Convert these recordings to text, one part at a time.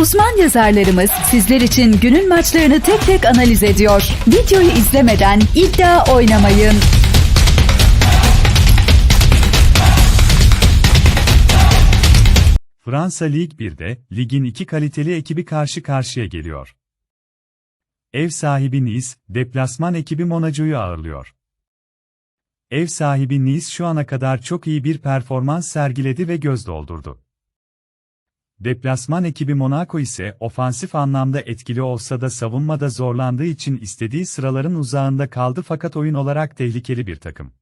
Uzman yazarlarımız sizler için günün maçlarını tek tek analiz ediyor. Videoyu izlemeden iddia oynamayın. Fransa Lig 1'de, ligin iki kaliteli ekibi karşı karşıya geliyor. Ev sahibi Nice, deplasman ekibi Monaco'yu ağırlıyor. Ev sahibi Nice şu ana kadar çok iyi bir performans sergiledi ve göz doldurdu. Deplasman ekibi Monaco ise ofansif anlamda etkili olsa da savunmada zorlandığı için istediği sıraların uzağında kaldı fakat oyun olarak tehlikeli bir takım.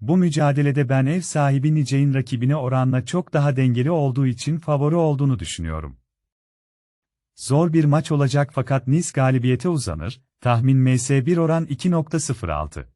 Bu mücadelede ben ev sahibi Nice'in rakibine oranla çok daha dengeli olduğu için favori olduğunu düşünüyorum. Zor bir maç olacak fakat Nice galibiyete uzanır, tahmin MS1 oran 2.06.